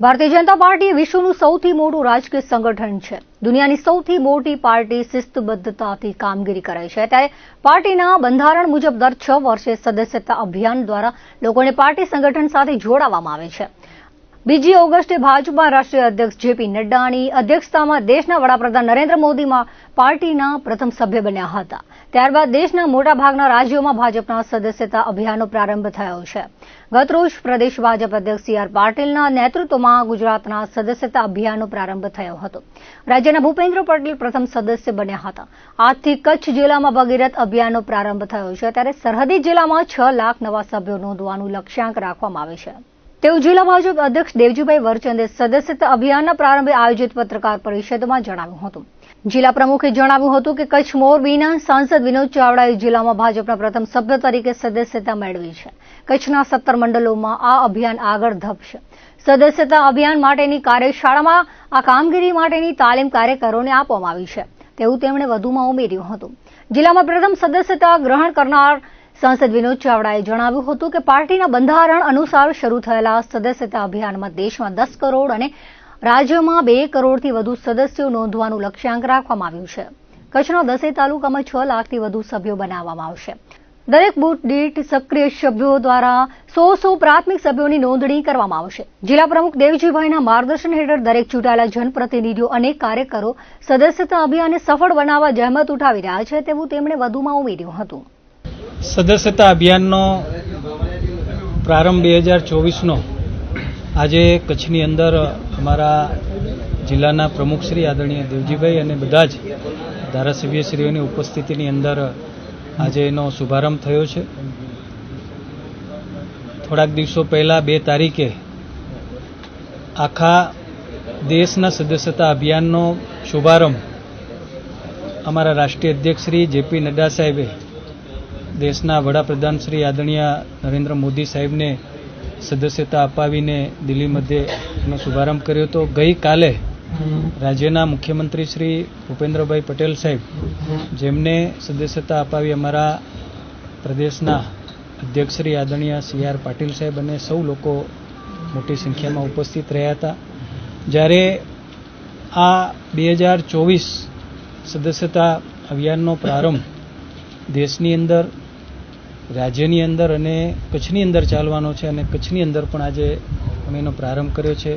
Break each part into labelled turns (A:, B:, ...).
A: Bharatiya Janata party વિશ્વનું સૌથી મોટું રાજકીય સંગઠન છે. દુનિયાની સૌથી મોટી પાર્ટી શિસ્તબદ્ધતાથી કામગીરી કરે છે. ત્યારે પાર્ટીના બંધારણ મુજબ દર છ વર્ષે સદસ્યતા અભિયાન દ્વારા લોકોને પાર્ટી સંગઠન સાથે જોડાવામાં આવે છે. બીજી ઓગસ્ટે ભાજપા રાષ્ટ્રીય અધ્યક્ષ જેપી નડ્ડાની અધ્યક્ષતામાં દેશના વડાપ્રધાન નરેન્દ્ર મોદીમાં પાર્ટીના પ્રથમ સભ્ય બન્યા હતા. ત્યારબાદ દેશના મોટાભાગના રાજ્યોમાં ભાજપના સદસ્યતા અભિયાનનો પ્રારંભ થયો છે. ગતરોજ પ્રદેશ ભાજપ અધ્યક્ષ સી આર પાટીલના નેતૃત્વમાં ગુજરાતના સદસ્યતા અભિયાનનો પ્રારંભ થયો હતો. રાજ્યના ભૂપેન્દ્ર પટેલ પ્રથમ સદસ્ય બન્યા હતા. આજથી કચ્છ જિલ્લામાં ભગીરથ અભિયાનનો પ્રારંભ થયો છે. ત્યારે સરહદી જિલ્લામાં છ લાખ નવા સભ્યો નોંધવાનું લક્ષ્યાંક રાખવામાં આવે છે. તેવું જિલ્લા ભાજપ અધ્યક્ષ દેવજીભાઈ વરચંદે સદસ્યતા અભિયાનના પ્રારંભે આયોજિત પત્રકાર પરિષદમાં જણાવ્યું હતું. જિલ્લા પ્રમુખે જણાવ્યું હતું કે કચ્છ મોરબીના સાંસદ વિનોદ ચાવડાએ જિલ્લામાં ભાજપના પ્રથમ સભ્ય તરીકે સદસ્યતા મેળવી છે. કચ્છના સત્તર મંડળોમાં આ અભિયાન આગળ ધપશે. સદસ્યતા અભિયાન માટેની કાર્યશાળામાં આ કામગીરી માટેની તાલીમ કાર્યકરોને આપવામાં આવી છે. તેવું તેમણે વધુમાં ઉમેર્યું હતું. જિલ્લામાં પ્રથમ સદસ્યતા ગ્રહણ કરનાર સાંસદ વિનોદ ચાવડાએ જણાવ્યું હતું કે પાર્ટીના બંધારણ અનુસાર શરૂ થયેલા સદસ્યતા અભિયાનમાં દેશમાં દસ કરોડ અને રાજ્યમાં બે કરોડથી વધુ સદસ્યો નોંધવાનું લક્ષ્યાંક રાખવામાં આવ્યું છે. કચ્છના દસેય તાલુકામાં છ લાખથી વધુ સભ્યો બનાવવામાં આવશે. દરેક બૂથ દીઠ સક્રિય સભ્યો દ્વારા સો સો પ્રાથમિક સભ્યોની નોંધણી કરવામાં આવશે. જિલ્લા પ્રમુખ દેવજીભાઈના માર્ગદર્શન હેઠળ દરેક ચૂંટાયેલા જનપ્રતિનિધિઓ અને કાર્યકરો સદસ્યતા અભિયાનને સફળ બનાવવા જહેમત ઉઠાવી રહ્યા છે તેવું તેમણે વધુમાં ઉમેર્યું હતું.
B: સદસ્યતા અભિયાનનો પ્રારંભ બે હજાર ચોવીસનો આજે કચ્છની અંદર અમારા જિલ્લાના પ્રમુખશ્રી આદરણીય દેવજીભાઈ અને બધા જ ધારાસભ્યશ્રીઓની ઉપસ્થિતિની અંદર આજે એનો શુભારંભ થયો છે. થોડાક દિવસો પહેલાં બે તારીખે આખા દેશના સદસ્યતા અભિયાનનો શુભારંભ અમારા રાષ્ટ્રીય અધ્યક્ષ શ્રી જેપી નડ્ડા સાહેબે દેશના વડાપ્રધાન શ્રી આદરણીય નરેન્દ્ર મોદી સાહેબને સદસ્યતા અપાવીને દિલ્હી મધ્યે એનો શુભારંભ કર્યો હતો. ગઈકાલે રાજ્યના મુખ્યમંત્રી શ્રી ભૂપેન્દ્રભાઈ પટેલ સાહેબ જેમને સદસ્યતા અપાવી અમારા પ્રદેશના અધ્યક્ષ શ્રી આદરણીય સી આર પાટીલ સાહેબ અને સૌ લોકો મોટી સંખ્યામાં ઉપસ્થિત રહ્યા હતા. જ્યારે આ બે હજાર ચોવીસ સદસ્યતા અભિયાનનો પ્રારંભ દેશની અંદર, રાજ્યની અંદર અને કચ્છની અંદર ચાલવાનો છે અને કચ્છની અંદર પણ આજે અમે એનો પ્રારંભ કર્યો છે.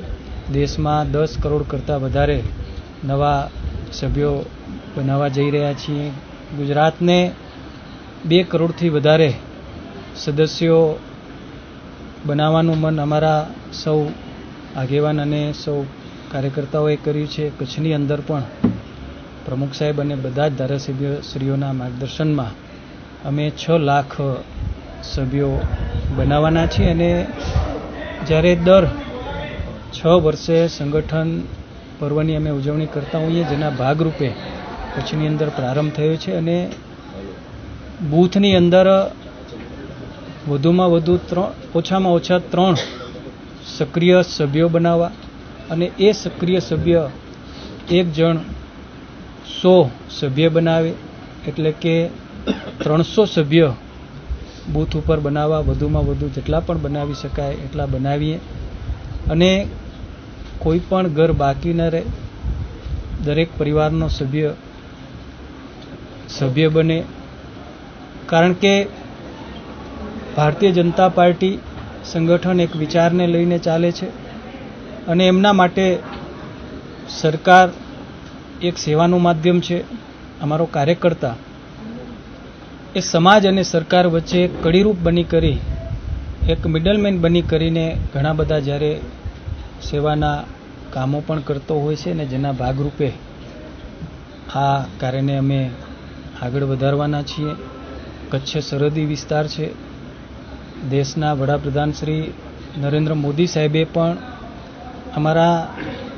B: દેશમાં દસ કરોડ કરતાં વધારે નવા સભ્યો બનાવવા જઈ રહ્યા છીએ. ગુજરાતને બે કરોડથી વધારે સદસ્યો બનાવવાનું મન અમારા સૌ આગેવાન અને સૌ કાર્યકર્તાઓએ કર્યું છે. કચ્છની અંદર પણ પ્રમુખ સાહેબ અને બધા જ ધારાસભ્યશ્રીઓના માર્ગદર્શનમાં અમે છ લાખ સભ્યો બનાવવાના છીએ અને જ્યારે દર છ વર્ષે સંગઠન પર્વની અમે ઉજવણી કરતા હોઈએ, જેના ભાગરૂપે કચ્છની અંદર પ્રારંભ થયો છે અને બૂથની અંદર વધુમાં વધુ ત્રણ, ઓછામાં ઓછા ત્રણ સક્રિય સભ્યો બનાવવા અને એ સક્રિય સભ્ય એક જણ સો સભ્ય બનાવે, એટલે કે ત્રણસો સભ્ય બૂથ ઉપર બનાવવા, વધુમાં વધુ જેટલા પણ બનાવી શકાય એટલા બનાવીએ. અને કોઈ પણ ઘર બાકી ન રહે, દરેક પરિવારનો સભ્ય સભ્ય બને. કારણ કે ભારતીય જનતા પાર્ટી સંગઠન એક વિચારને લઈને ચાલે છે અને એમના માટે સરકાર એક સેવાનું માધ્યમ છે. અમારો કાર્યકર્તા એ સમાજ અને સરકાર વચ્ચે કડીરૂપ બની કરી, એક મિડલમેન બની કરીને ઘણા બધા જ્યારે સેવાના કામો પણ કરતો હોય છે ને જેના ભાગરૂપે આ કાર્યને અમે આગળ વધારવાના છીએ. કચ્છ સરહદી વિસ્તાર છે. દેશના વડાપ્રધાન શ્રી નરેન્દ્ર મોદી સાહેબે પણ અમારા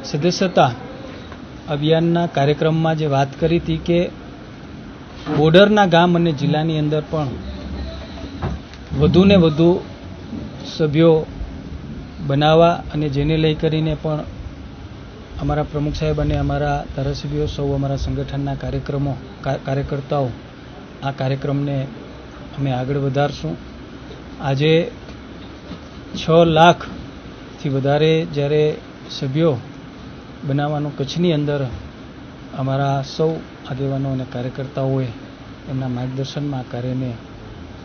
B: સદસ્યતા અભિયાનના કાર્યક્રમમાં જે વાત કરી હતી કે બોર્ડરના ગામ અને જિલ્લાની અંદર પણ વધુને વધુ સભ્યો બનાવવા અને જેને લઈ કરીને પણ અમારા પ્રમુખ સાહેબ અને અમારા ધારાસભ્યો સૌ અમારા સંગઠનના કાર્યક્રમો કાર્યકર્તાઓ આ કાર્યક્રમને અમે આગળ વધારશું. આજે છ લાખથી વધારે જ્યારે સભ્યો બનાવવાનો કચ્છની અંદર અમારા સૌ આગેવાનો અને કાર્યકર્તાઓએ એમના માર્ગદર્શનમાં કાર્યને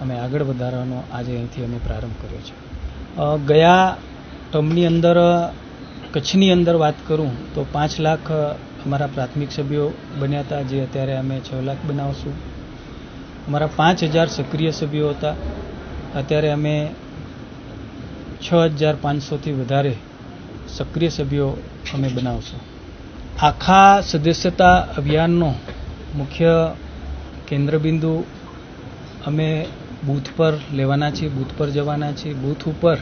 B: અમે આગળ વધારવાનો આજે અહીંથી અમે પ્રારંભ કર્યો છે. ગયા ટર્મની અંદર, કચ્છની અંદર વાત કરું તો પાંચ લાખ અમારા પ્રાથમિક સભ્યો બન્યા હતા, જે અત્યારે અમે છ લાખ બનાવશું. અમારા પાંચ હજાર સક્રિય સભ્યો હતા. અત્યારે અમે છ હજાર પાંચસોથી વધારે સક્રિય સભ્યો અમે બનાવશું. આખા સદસ્યતા અભિયાનનો મુખ્ય કેન્દ્રબિંદુ અમે બૂથ પર લેવાના છીએ, બૂથ પર જવાના છીએ. બૂથ ઉપર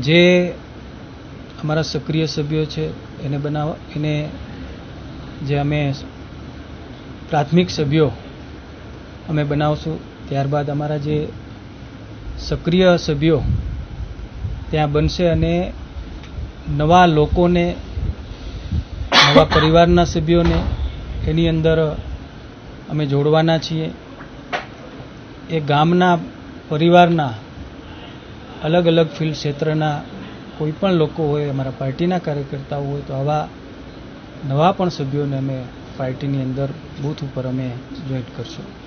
B: જે અમારા સક્રિય સભ્યો છે, એને બનાવ, એને જે અમે પ્રાથમિક સભ્યો અમે બનાવશું, ત્યારબાદ અમારા જે સક્રિય સભ્યો ત્યાં બનશે અને નવા લોકોને નવા પરિવારના સભ્યોને એની અંદર અમે જોડવાના છીએ. એ ગામના પરિવારના અલગ અલગ ફિલ્ડ ક્ષેત્રના કોઈ પણ લોકો હોય, અમારા પાર્ટીના કાર્યકર્તાઓ હોય, તો આવા નવા પણ સભ્યોને અમે પાર્ટીની અંદર બૂથ ઉપર અમે જોઈન્ટ કરશું.